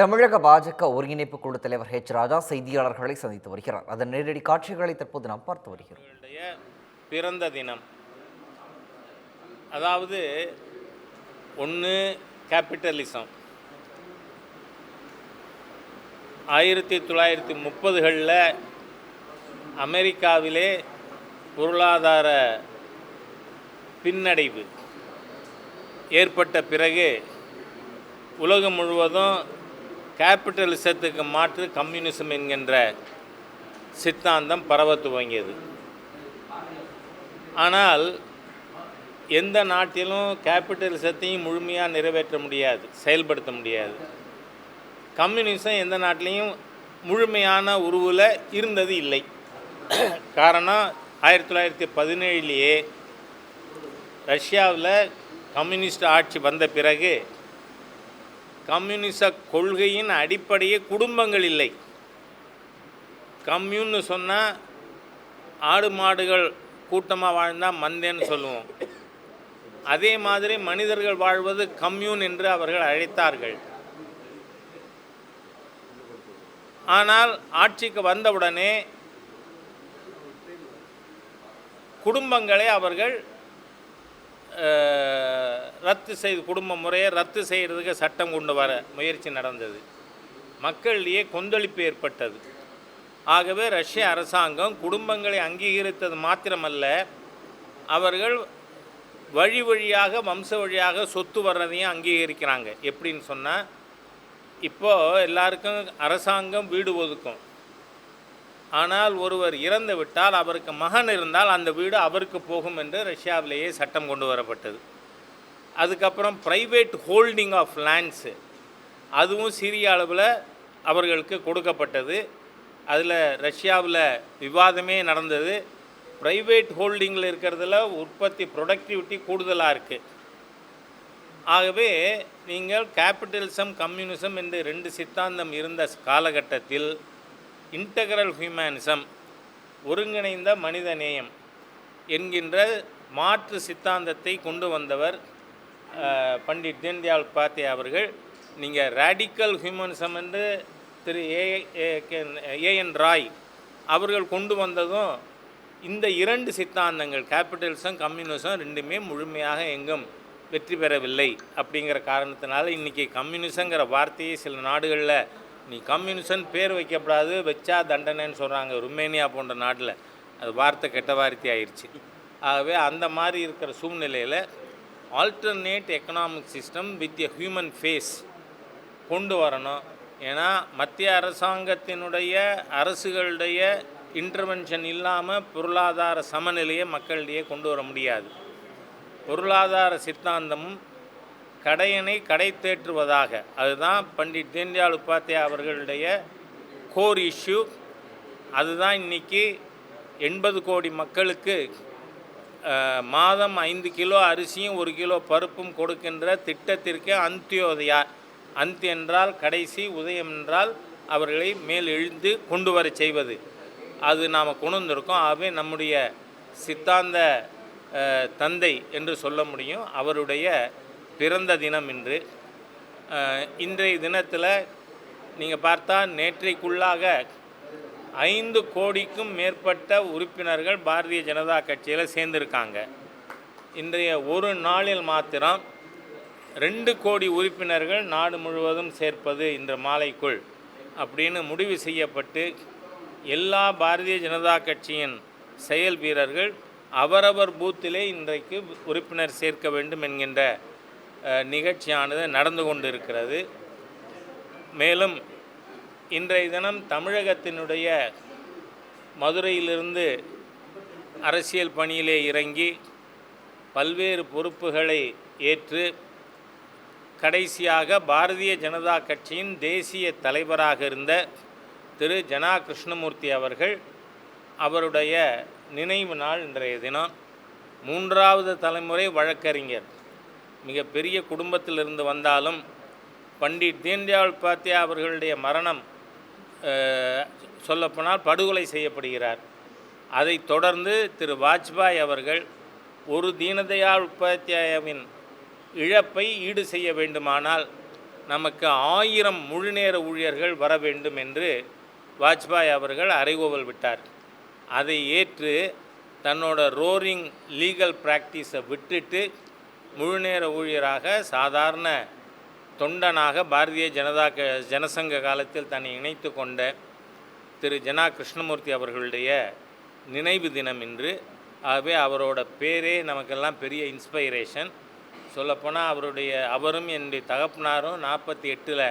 தமிழக பாஜக ஒருங்கிணைப்பு குழு தலைவர் ஹெச் ராஜா செய்தியாளர்களை சந்தித்து வருகிறார். அதன் நேரடி காட்சிகளை தற்போது நாம் பார்த்து வருகிறோம். பிறந்த தினம். அதாவது ஒன்று கேபிட்டலிசம் ஆயிரத்தி தொள்ளாயிரத்தி முப்பதுகளில் அமெரிக்காவிலே பொருளாதார பின்னடைவு ஏற்பட்ட பிறகு உலகம் முழுவதும் கேபிட்டலிசத்துக்கு மாற்று கம்யூனிசம் என்கின்ற சித்தாந்தம் பரவ துவங்கியது. ஆனால் எந்த நாட்டிலும் கேபிட்டலிசத்தையும் முழுமையாக நிறைவேற்ற முடியாது செயல்படுத்த முடியாது. கம்யூனிசம் எந்த நாட்டிலையும் முழுமையான உருவில் இருந்தது இல்லை. காரணம் ஆயிரத்தி தொள்ளாயிரத்தி பதினேழுலேயே ரஷ்யாவில் கம்யூனிஸ்ட் ஆட்சி வந்த பிறகு கம்யூனிச கொள்கையின் அடிப்படையே குடும்பங்கள் இல்லை. கம்யூன்னு சொன்னால் ஆடு மாடுகள் கூட்டமாக வாழ்ந்தால் மந்தேன்னு சொல்லுவோம். அதே மாதிரி மனிதர்கள் வாழ்வது கம்யூன் என்று அவர்கள் அழைத்தார்கள். ஆனால் ஆட்சிக்கு வந்தவுடனே குடும்பங்களை அவர்கள் ரத்து செய்து குடும்ப முறையை ரத்து செய்கிறதுக்கு சட்டம் கொண்டு வர முயற்சி நடந்தது. மக்களிடையே கொந்தளிப்பு ஏற்பட்டது. ஆகவே ரஷ்ய அரசாங்கம் குடும்பங்களை அங்கீகரித்தது மாத்திரமல்ல அவர்கள் வழி வழியாக வம்ச வழியாக சொத்து வர்றதையும் அங்கீகரிக்கிறாங்க. எப்படின்னு சொன்னால் இப்போது எல்லாருக்கும் அரசாங்கம் வீடு ஒதுக்கும். ஆனால் ஒருவர் இறந்து விட்டால் அவருக்கு மகன் இருந்தால் அந்த வீடு அவருக்கு போகும் என்று ரஷ்யாவிலேயே சட்டம் கொண்டு வரப்பட்டது. அதுக்கப்புறம் ப்ரைவேட் ஹோல்டிங் ஆஃப் லேண்ட்ஸு அதுவும் சிறிய அளவில் அவர்களுக்கு கொடுக்கப்பட்டது. அதில் ரஷ்யாவில் விவாதமே நடந்தது. ப்ரைவேட் ஹோல்டிங்கில் இருக்கிறதுல உற்பத்தி ப்ரொடக்டிவிட்டி கூடுதலாக இருக்குது ஆகவே நீங்கள் கேபிட்டலிசம் கம்யூனிசம் என்று ரெண்டு சித்தாந்தம் இருந்த காலகட்டத்தில் இன்டகரல் ஹியூமனிசம் ஒருங்கிணைந்த மனிதநேயம் என்கின்ற மாற்று சித்தாந்தத்தை கொண்டு வந்தவர் பண்டிட் தீன்தயாள் உபாத்யாய் அவர்கள். நீங்கள் ரேடிக்கல் ஹியூமனிசம் என்று திரு ஏ ஏஎன் ராய் அவர்கள் கொண்டு வந்ததும் இந்த இரண்டு சித்தாந்தங்கள் கேபிட்டலிசம் கம்யூனிசம் ரெண்டுமே முழுமையாக எங்கும் வெற்றி பெறவில்லை அப்படிங்கிற காரணத்தினால இன்றைக்கி கம்யூனிசங்கிற வார்த்தையை சில நாடுகளில் நீ கம்யூனிசன் பேர் வைக்கப்படாது வச்சா தண்டனைன்னு சொல்கிறாங்க ருமேனியா போன்ற நாட்டில். அது வார்த்தை கெட்ட வார்த்தை ஆயிடுச்சு ஆகவே அந்த மாதிரி இருக்கிற சூழ்நிலையில் alternate economic system with a human face கொண்டு வரணும். ஏன்னா மத்திய அரசாங்கத்தினுடைய அரசுகளுடைய இன்டர்வென்ஷன் இல்லாமல் பொருளாதார சமநிலையை மக்களிடையே கொண்டு வர முடியாது. பொருளாதார சித்தாந்தமும் கடையனை கடை தேற்றுவதாக. அதுதான் பண்டிட் தீன்தயாள் உபாத்தியா அவர்களுடைய கோர் இஷ்யூ அதுதான் இன்னைக்கு எண்பது கோடி மக்களுக்கு மாதம் ஐந்து கிலோ அரிசியும் ஒரு கிலோ பருப்பும் கொடுக்கின்ற திட்டத்திற்கு அந்தியோதயா அந்த் என்றால் கடைசி உதயம் என்றால் அவர்களை மேல் எழுந்து கொண்டு வர செய்வது. அது நாம் கொண்டு வந்திருக்கோம் ஆகவே நம்முடைய சித்தாந்த தந்தை என்று சொல்ல முடியும். அவருடைய பிறந்த தினம் இன்று. இன்றைய தினத்தில் நீங்கள் பார்த்தா நேற்றைக்குள்ளாக ஐந்து கோடிக்கும் மேற்பட்ட உறுப்பினர்கள் பாரதிய ஜனதா கட்சியில் சேர்ந்திருக்காங்க. இன்றைய ஒரு நாளில் மாத்திரம் ரெண்டு கோடி உறுப்பினர்கள் நாடு முழுவதும் சேர்ப்பது இன்று மாலைக்குள் அப்படின்னு முடிவு செய்யப்பட்டு எல்லா பாரதிய ஜனதா கட்சியின் செயல் வீரர்கள் அவரவர் பூத்திலே இன்றைக்கு உறுப்பினர் சேர்க்க வேண்டும் என்கின்ற நிகழ்ச்சியானது நடந்து கொண்டிருக்கிறது. மேலும் இன்றைய தினம் தமிழகத்தினுடைய மதுரையிலிருந்து அரசியல் பணியிலே இறங்கி பல்வேறு பொறுப்புகளை ஏற்று கடைசியாக பாரதிய ஜனதா கட்சியின் தேசிய தலைவராக இருந்த திரு. ஜனா கிருஷ்ணமூர்த்தி அவர்கள் அவருடைய நினைவு நாள் இன்றைய தினம் மூன்றாவது தலைமுறை வழக்கறிஞர். மிகப்பெரிய குடும்பத்திலிருந்து வந்தாலும் பண்டிட் தீன்தயாள் உபாத்யா அவர்களுடைய மரணம் சொல்லப்போனால் படுகொலை செய்யப்படுகிறார். அதைத் தொடர்ந்து திரு வாஜ்பாய் அவர்கள் ஒரு தீனதயாள் உபாத்யாயாவின் இழப்பை ஈடு செய்ய வேண்டுமானால் நமக்கு ஆயிரம் முழுநேர ஊழியர்கள் வர வேண்டும் என்று வாஜ்பாய் அவர்கள் அறைகோவல் விட்டார். அதை ஏற்று தன்னோட ரோரிங் லீகல் ப்ராக்டிஸை விட்டுட்டு முழுநேர ஊழியராக சாதாரண தொண்டனாக பாரதிய ஜனதா க ஜனசங்க காலத்தில் தன்னை இணைத்து கொண்ட திரு ஜனா கிருஷ்ணமூர்த்தி அவர்களுடைய நினைவு தினம் இன்று. ஆகவே அவரோட பேரே நமக்கெல்லாம் பெரிய இன்ஸ்பைரேஷன் சொல்லப்போனால் அவருடைய அவரும் என்னுடைய தகப்பனாரும் நாற்பத்தி எட்டில்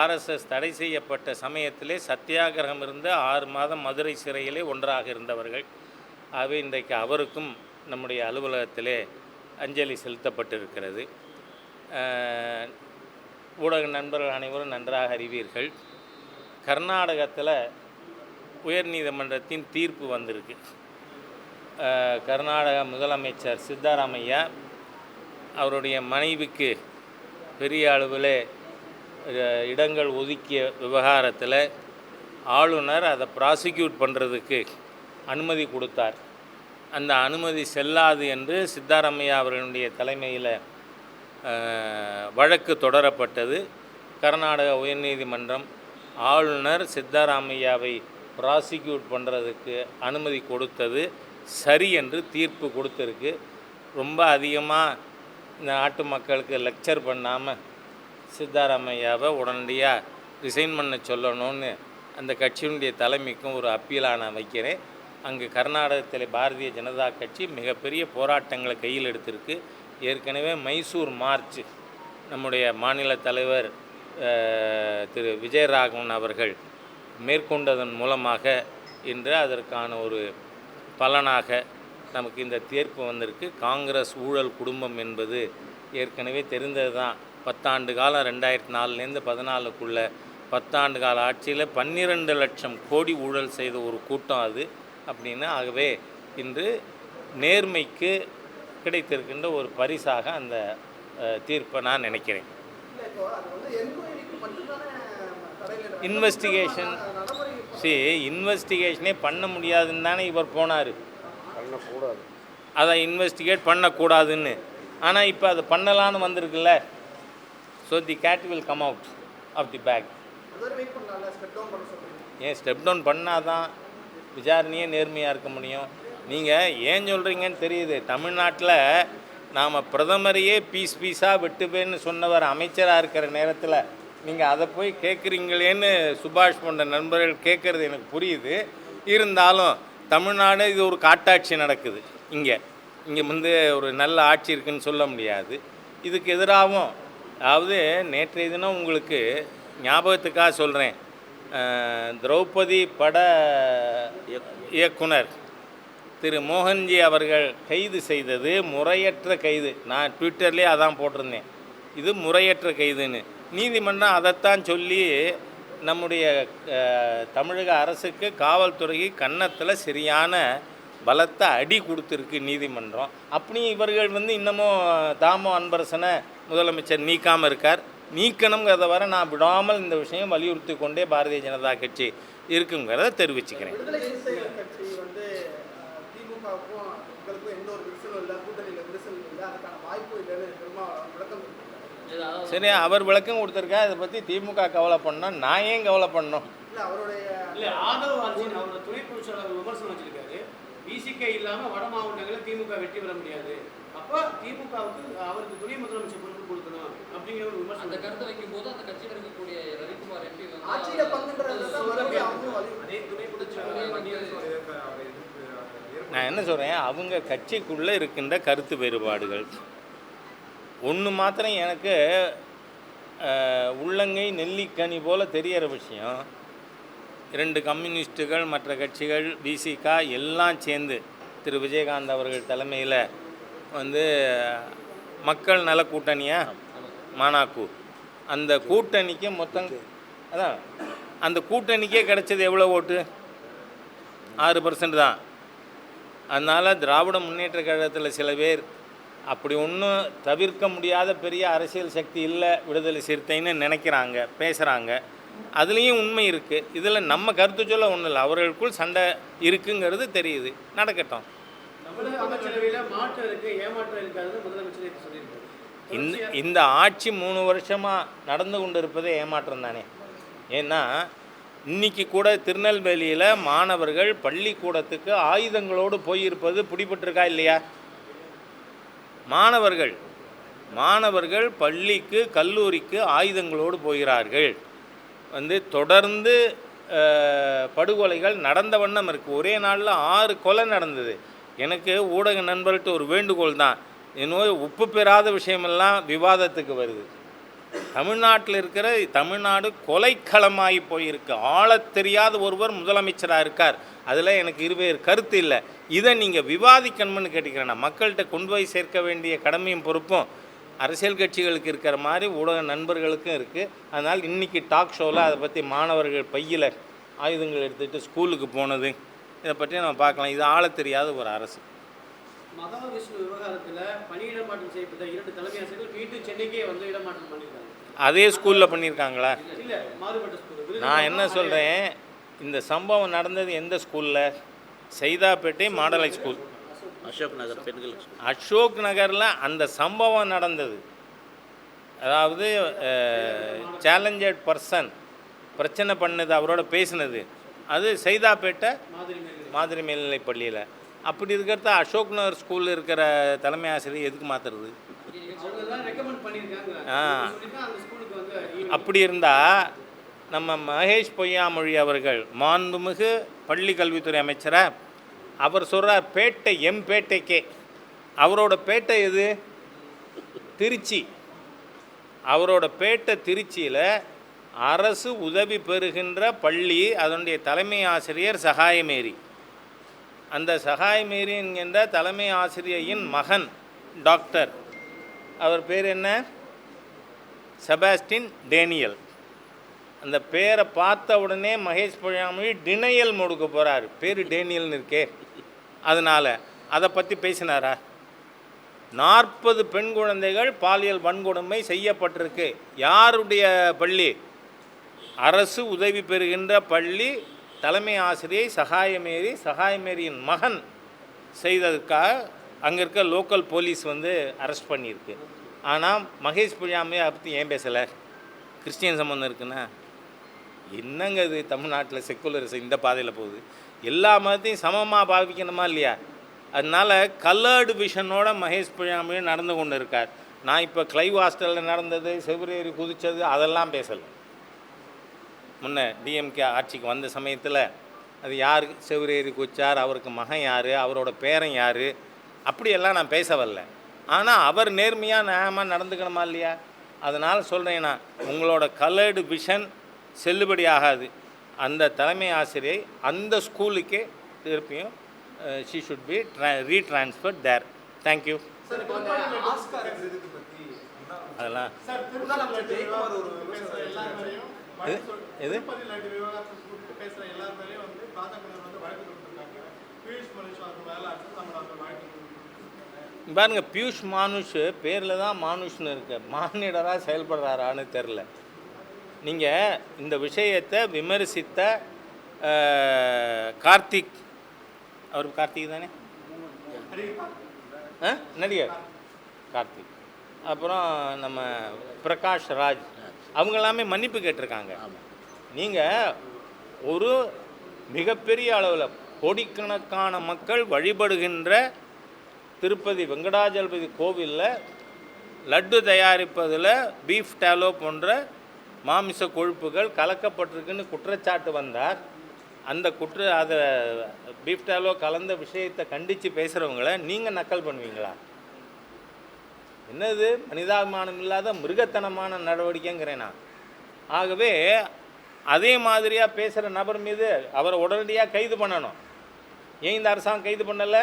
ஆர்எஸ்எஸ் தடை செய்யப்பட்ட சமயத்திலே சத்தியாகிரகம் இருந்து ஆறு மாதம் மதுரை சிறையிலே ஒன்றாக இருந்தவர்கள். ஆகவே இன்றைக்கு அவருக்கும் நம்முடைய அலுவலகத்திலே அஞ்சலி செலுத்தப்பட்டிருக்கிறது. ஊடக நண்பர்கள் அனைவரும் நன்றாக அறிவீர்கள். கர்நாடகத்தில் உயர்நீதிமன்றத்தின் தீர்ப்பு வந்திருக்கு. கர்நாடக முதலமைச்சர் சித்தாராமையா அவருடைய மனைவிக்கு பெரிய அளவில் இடங்கள் ஒதுக்கிய விவகாரத்தில் ஆளுநர் அதை ப்ராசிக்யூட் பண்ணுறதுக்கு அனுமதி கொடுத்தார். அந்த அனுமதி செல்லாது என்று சித்தாராமையா அவர்களுடைய தலைமையில் வழக்கு தொடரப்பட்டது. கர்நாடக உயர்நீதிமன்றம் ஆளுநர் சித்தாராமையாவை ப்ராசிக்யூட் பண்ணுறதுக்கு அனுமதி கொடுத்தது. சரி என்று தீர்ப்பு கொடுத்துருக்கு. ரொம்ப அதிகமாக இந்த நாட்டு மக்களுக்கு லெக்சர் பண்ணாமல் சித்தாராமையாவை உடனடியாக ரிசைன் பண்ண சொல்லணும்னு அந்த கட்சியினுடைய தலைமைக்கும் ஒரு அப்பீலாக நான் வைக்கிறேன். அங்கு கர்நாடகத்தில் பாரதிய ஜனதா கட்சி மிகப்பெரிய போராட்டங்களை கையில் எடுத்திருக்கு. ஏற்கனவே மைசூர் மார்ச் நம்முடைய மாநில தலைவர் திரு விஜயராகவன் அவர்கள் மேற்கொண்டதன் மூலமாக இன்று அதற்கான ஒரு பலனாக நமக்கு இந்த தீர்ப்பு வந்திருக்கு. காங்கிரஸ் ஊழல் குடும்பம் என்பது ஏற்கனவே தெரிந்தது தான் பத்தாண்டு காலம் ரெண்டாயிரத்தி நாலுலேருந்து பதினாலுக்குள்ளே பத்தாண்டு கால ஆட்சியில் பன்னிரெண்டு லட்சம் கோடி ஊழல் செய்த ஒரு கூட்டம் அது. அப்படின்னு ஆகவே இன்று நேர்மைக்கு கிடைத்திருக்கின்ற ஒரு பரிசாக அந்த தீர்ப்பை நான் நினைக்கிறேன். இன்வெஸ்டிகேஷன் சரி இன்வெஸ்டிகேஷனே பண்ண முடியாதுன்னு தானே இவர் போனார். பண்ணக்கூடாது. அதை இன்வெஸ்டிகேட் பண்ணக்கூடாதுன்னு. ஆனால் இப்போ அது பண்ணலான்னு வந்திருக்குல்ல. So the cat will come out of the bag ஏன் ஸ்டெப் டவுன் பண்ணாதான் விசாரணையே நேர்மையாக இருக்க முடியும். நீங்கள் ஏன் சொல்கிறீங்கன்னு தெரியுது. தமிழ்நாட்டில் நாம் பிரதமரையே பீஸ் பீஸாக வெட்டுவேன்னு சொன்னவர் அமைச்சராக இருக்கிற நேரத்தில் நீங்கள் அதை போய் கேட்குறீங்களேன்னு சுபாஷ் போன்ற நண்பர்கள் கேட்குறது எனக்கு புரியுது. இருந்தாலும் தமிழ்நாடு இது ஒரு காட்டாட்சி நடக்குது. இங்கே இங்கே வந்து ஒரு நல்ல ஆட்சி இருக்குன்னு சொல்ல முடியாது. இதுக்கு எதிராகவும் அதாவது நேற்றைய தினம் உங்களுக்கு ஞாபகத்துக்காக சொல்கிறேன் திரௌபதி பட இயக்குனர் திரு மோகன்ஜி அவர்கள் கைது செய்தது முறையற்ற கைது. நான் ட்விட்டர்லேயே அதான் போட்டிருந்தேன். இது முறையற்ற கைதுன்னு. நீதிமன்றம் அதைத்தான் சொல்லி நம்முடைய தமிழக அரசுக்கு காவல்துறைக்கு கன்னத்தில் சரியான பலத்தை அடி கொடுத்துருக்கு நீதிமன்றம். அப்படியும் இவர்கள் வந்து இன்னமும் தாமோ அன்பரசனை முதலமைச்சர் நீக்காமல் இருக்கார். நீக்கணுங்கிறத வர நான் விடாமல் இந்த விஷயம் வலியுறுத்தி கொண்டே பாரதிய ஜனதா கட்சி இருக்குங்கிறத தெரிவிச்சுக்கிறேன். சரி அவர் விளக்கம் கொடுத்துருக்கா இதை பற்றி திமுக கவலை பண்ணோம் நான் ஏன் கவலை பண்ணோம் இல்லை அவருடைய இல்ல ஆதவ் அர்ஜுன் அவரோட துணை பொதுச்செயலாளர் விமர்சனம் வச்சிருக்காரு. பிசிகே இல்லாம வட மாவட்டங்களில் திமுக வெற்றி பெற முடியாது. அப்போ திமுகவுக்கு அவருக்கு துணை முதலமைச்சர் பொறுப்பு கொடுக்கணும் அப்படிங்கிற ஒரு அந்த விமர்சனம் கருத்தை வைக்கும்போது அந்த கட்சியில் இருக்கக்கூடிய ரவிக்குமார் எம்பி வந்து ஆட்சியில நான் என்ன சொல்கிறேன் அவங்க கட்சிக்குள்ளே இருக்கின்ற கருத்து வேறுபாடுகள். ஒன்று மாத்திரம் எனக்கு உள்ளங்கை நெல்லிக்கனி போல தெரியற விஷயம். இரண்டு கம்யூனிஸ்ட்டுகள் மற்ற கட்சிகள் பிசிகா எல்லாம் சேர்ந்து திரு. விஜயகாந்த் அவர்கள் தலைமையில் வந்து மக்கள் நல கூட்டணியா? மானாக்கு. அந்த கூட்டணிக்கு மொத்தம் அதான் அந்த கூட்டணிக்கே கிடைச்சது எவ்வளோ ஓட்டு? ஆறு பர்சன்ட் தான். அதனால் திராவிட முன்னேற்ற கழகத்தில் சில பேர் அப்படி ஒன்றும் தவிர்க்க முடியாத பெரிய அரசியல் சக்தி இல்லை விடுதலை சிறுத்தைன்னு நினைக்கிறாங்க பேசுகிறாங்க அதுலேயும் உண்மை இருக்குது இதில் நம்ம கருத்து சொல்ல ஒன்றும் இல்லை. அவர்களுக்குள் சண்டை இருக்குங்கிறது தெரியுது. நடக்கட்டும். தமிழக அமைச்சரவையில மாற்றம் இருக்கு ஏமாற்றம் இருக்காதுன்னு முதலமைச்சர் நேத்து சொல்லியிருக்காரு. இந்த இந்த ஆட்சி மூணு வருஷமாக நடந்து கொண்டு இருப்பதே ஏமாற்றம் தானே? ஏன்னா இன்னைக்கு கூட திருநெல்வேலியில் மாணவர்கள் பள்ளிக்கூடத்துக்கு ஆயுதங்களோடு போயிருப்பது பிடிபட்டிருக்கா இல்லையா? மாணவர்கள் மாணவர்கள் பள்ளிக்கு கல்லூரிக்கு ஆயுதங்களோடு போகிறார்கள். வந்து தொடர்ந்து படுகொலைகள் நடந்த வண்ணம் இருக்குது ஒரே நாளில் ஆறு கொலை நடந்தது. எனக்கு ஊடக நண்பர்கிட்ட ஒரு வேண்டுகோள் தான். இன்னும் உப்பு பெறாத விஷயமெல்லாம் விவாதத்துக்கு வருது. தமிழ்நாட்டில் இருக்கிற தமிழ்நாடு கொலைக்களமாகி போயிருக்கு. ஆளத் தெரியாத ஒருவர் முதலமைச்சராக இருக்கார். அதில் எனக்கு இருவேறு கருத்து இல்லை. இதை நீங்கள் விவாதிக்கணும்னு கேட்டுக்கிறேன் நான். மக்கள்கிட்ட கொண்டு போய் சேர்க்க வேண்டிய கடமையும் பொறுப்பும் அரசியல் கட்சிகளுக்கு இருக்கிற மாதிரி ஊடக நண்பர்களுக்கும் இருக்குது அதனால் இன்றைக்கி டாக் ஷோவில் அதை பற்றி மாணவர்கள் பையில் ஆயுதங்கள் எடுத்துகிட்டு ஸ்கூலுக்கு போனது. இதை பற்றி நம்ம பார்க்கலாம். இது ஆளத் தெரியாத ஒரு அரசு. மகா விஷ்ணு விவகாரத்துல பணியிடமாற்றம் செய்யப்பட்ட இரண்டு தலைமை ஆசிரியர்கள் மீண்டும் சென்னைக்கே வந்து இடமாற்றம் பண்ணியிருக்காங்க. அதே ஸ்கூலில் பண்ணியிருக்காங்களா? இல்ல மாறுபட்ட ஸ்கூல். நான் என்ன சொல்கிறேன் இந்த சம்பவம் நடந்தது எந்த ஸ்கூலில்? Saidapet model high school. Ashok Nagar பெண்கள் அசோக் நகரில் அந்த சம்பவம் நடந்தது. அதாவது சேலஞ்சட் பர்சன் பிரச்சனை பண்ணது அவரோட பேசினது. அது சைதாப்பேட்டை மாதிரி மேல்நிலை. பள்ளியில் அப்படி இருக்கிறத அசோக் நகர் ஸ்கூலில் இருக்கிற தலைமை ஆசிரியர் எதுக்கு மாற்றுறது ஆ. அப்படி இருந்தால் நம்ம மகேஷ் பொய்யாமொழி அவர்கள் மாண்புமிகு பள்ளி கல்வித்துறை அமைச்சரா அவர் சொல்கிறார் பேட்டை எம் பேட்டைக்கே அவரோட பேட்டை எது? திருச்சி. அவரோட பேட்டை திருச்சியில் அரசு உதவி பெறுகின்ற பள்ளி அதனுடைய தலைமை ஆசிரியர் சகாயமேரி. அந்த சகாயமேரி என்கின்ற தலைமை ஆசிரியையின் மகன் டாக்டர். அவர் பேர் என்ன? Sebastian Daniel. அந்த பேரை பார்த்த உடனே மகேஷ் பொழியாமொழி டினையல் முடுக்க போகிறார் பேர் டேனியல்னு இருக்கே. அதனால் அதை பற்றி பேசினாரா? நாற்பது பெண் குழந்தைகள் பாலியல் வன்கொடுமை செய்யப்பட்டிருக்கு. யாருடைய பள்ளி? அரசு உதவி பெறுகின்ற பள்ளி தலைமை ஆசிரியை சகாயமேரி சகாயமேரியின் மகன் செய்ததுக்காக அங்கே இருக்க லோக்கல் போலீஸ் வந்து அரெஸ்ட் பண்ணியிருக்கு. ஆனால் மகேஷ் புரியாமையை அதை பற்றி ஏன் பேசலை? கிறிஸ்டியன் சம்மந்தம் இருக்குன்னா? என்னங்க இது தமிழ்நாட்டில் செக்குலரிசம் இந்த பாதையில் போகுது? எல்லா மதத்தையும் சமமாக பாவிக்கணுமா இல்லையா? அதனால் கலர்டு விஷனோட மகேஷ் புரியாமையும் நடந்து கொண்டு இருக்கார் நான் இப்போ கிளைவ் ஹாஸ்டலில் நடந்தது செவ்வரேறி குதித்தது அதெல்லாம் பேசலை. முன்ன டிஎம்கே ஆட்சிக்கு வந்த சமயத்தில் அது யார்? செவ்வரேறி குச்சார் அவருக்கு மகன் யார்? அவரோட பேரன் யார்? அப்படியெல்லாம் நான் பேச வரல. ஆனால் அவர் நேர்மையாக நியாயமாக நடந்துக்கணுமா இல்லையா? அதனால் சொல்கிறேன் நான். உங்களோட கலர்டு விஷன் செல்லுபடி ஆகாது. அந்த தலைமை ஆசிரியை அந்த ஸ்கூலுக்கே திருப்பியும் she should be retransfer there thank you அதெல்லாம் எது? பாருங்க பியூஷ் மானுஷ் பேரில் தான் மானுஷ்னு இருக்கு. மானிடராக செயல்படுறாரான்னு தெரில நீங்கள் இந்த விஷயத்தை விமர்சித்த கார்த்திக். அவர் கார்த்திக் தானே? ஆ? நடிகர் கார்த்திக். அப்புறம் நம்ம பிரகாஷ் ராஜ். அவங்க எல்லாமே மன்னிப்பு கேட்டிருக்காங்க. நீங்கள் ஒரு மிகப்பெரிய அளவில் கோடிக்கணக்கான மக்கள் வழிபடுகின்ற திருப்பதி வெங்கடாஜலபதி கோவிலில் லட்டு தயாரிப்பதில் பீஃப் டாலோ போன்ற மாமிச கொழுப்புகள் கலக்கப்பட்டிருக்குன்னு குற்றச்சாட்டு வந்தார். அந்த குற்ற அதை பீஃப் டாலோ கலந்த விஷயத்தை கண்டித்து பேசுகிறவங்கள நீங்கள் நக்கல் பண்ணுவீங்களா? என்னது? மனிதாபிமானம் இல்லாத மிருகத்தனமான நடவடிக்கைங்கிறேன் நான். ஆகவே அதே மாதிரியாக பேசுகிற நபர் மீது அவரை உடனடியாக கைது பண்ணணும். ஏன் இந்த அரசாங்கம் கைது பண்ணலை?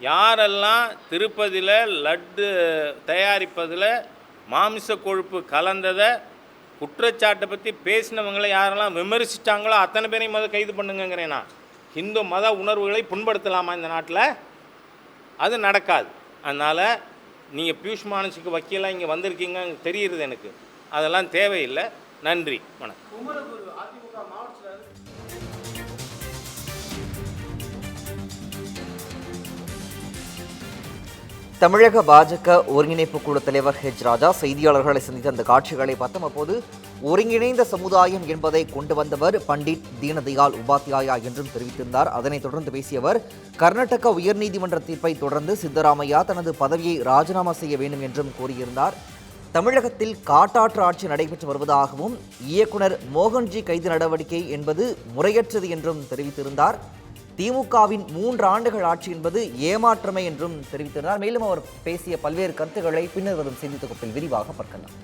யாரெல்லாம் திருப்பதியில் லட்டு தயாரிப்பதில் மாமிச கொழுப்பு கலந்ததை குற்றச்சாட்டை பற்றி பேசினவங்களை யாரெல்லாம் விமர்சித்தாங்களோ அத்தனை பேரையும் முதல் கைது பண்ணுங்கிறேன் நான். இந்து மத உணர்வுகளை புண்படுத்தலாமா இந்த நாட்டில்? அது நடக்காது. அதனால் நீங்கள் பியூஷ் மானசுக்கு வக்கீலாக இங்கே வந்திருக்கீங்க தெரியுறது எனக்கு. அதெல்லாம் தேவையில்லை. நன்றி. வணக்கம். தமிழக பாஜக ஒருங்கிணைப்பு குழு தலைவர் ஹெச் ராஜா செய்தியாளர்களை சந்தித்த அந்த காட்சிகளை பார்த்தோம். அப்போது ஒருங்கிணைந்த சமுதாயம் என்பதை கொண்டு வந்தவர் பண்டிட் தீனதயாள் உபாத்யாயா என்றும் தெரிவித்திருந்தார். அதனைத் தொடர்ந்து பேசியவர் கர்நாடக உயர்நீதிமன்ற தீர்ப்பை தொடர்ந்து சித்தராமையா தனது பதவியை ராஜினாமா செய்ய வேண்டும் என்றும் கூறியிருந்தார். தமிழகத்தில் காட்டாற்று ஆட்சி நடைபெற்று வருவதாகவும் இயக்குனர் மோகன்ஜி கைது நடவடிக்கை என்பது முறையற்றது என்றும் தெரிவித்திருந்தார். திமுகவின் மூன்று ஆண்டுகள் ஆட்சி என்பது ஏமாற்றமே என்றும் தெரிவித்திருந்தார். மேலும் அவர் பேசிய பல்வேறு கருத்துக்களை பின்னர் வரும் செய்தி தொகுப்பில் விரிவாக பார்க்கலாம்.